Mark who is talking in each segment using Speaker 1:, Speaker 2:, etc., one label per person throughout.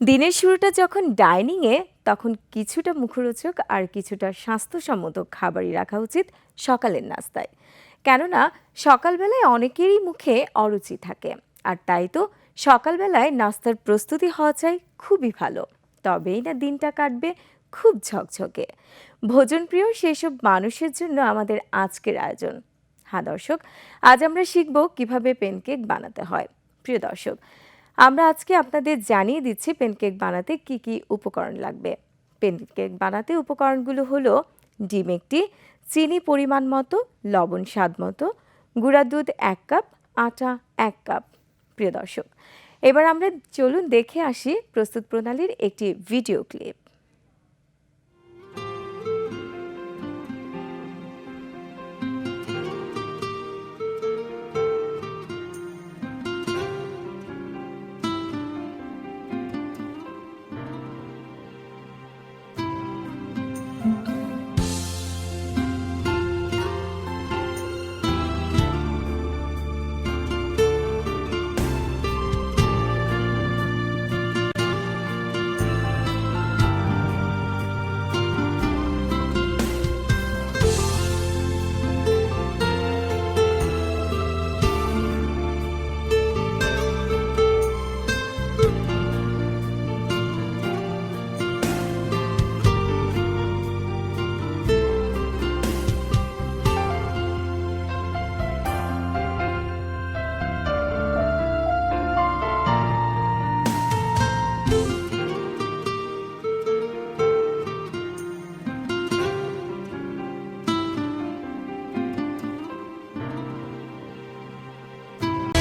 Speaker 1: দিনের শুরুটা যখন ডাইনিংয়ে, তখন কিছুটা মুখরোচক আর কিছুটা স্বাস্থ্যসম্মত খাবারই রাখা উচিত সকালের নাস্তায়। কেননা, সকালবেলায় অনেকেরই মুখে অরুচি থাকে, আর তাই তো সকালবেলায় নাস্তার প্রস্তুতি হওয়া চাই খুবই ভালো। তবেই না দিনটা কাটবে খুব ঝকঝকে। ভোজনপ্রিয় সেসব মানুষের জন্য আমাদের আজকের আয়োজন। হ্যাঁ দর্শক, আজ আমরা শিখব কীভাবে পেনকেক বানাতে হয়। প্রিয় দর্শক আমরা আজকে আপনাদের জানিয়ে দিচ্ছি পেনকেক বানাতে কি কি উপকরণ লাগবে। পেনকেক বানাতে উপকরণগুলো হলো ডিম একটি, চিনি পরিমাণ মতো, লবণ স্বাদ মতো, গুঁড়া দুধ এক কাপ, আটা এক কাপ। প্রিয় দর্শক, এবার আমরা চলুন দেখে আসি প্রস্তুত প্রণালীর একটি ভিডিও ক্লিপ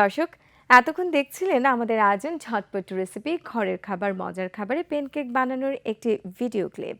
Speaker 1: দর্শক, এতক্ষণ দেখছিলেন আমাদের আয়োজন ঝটপট রেসিপি ঘরের খাবার, মজার খাবারে পেনকেক বানানোর একটি ভিডিও ক্লিপ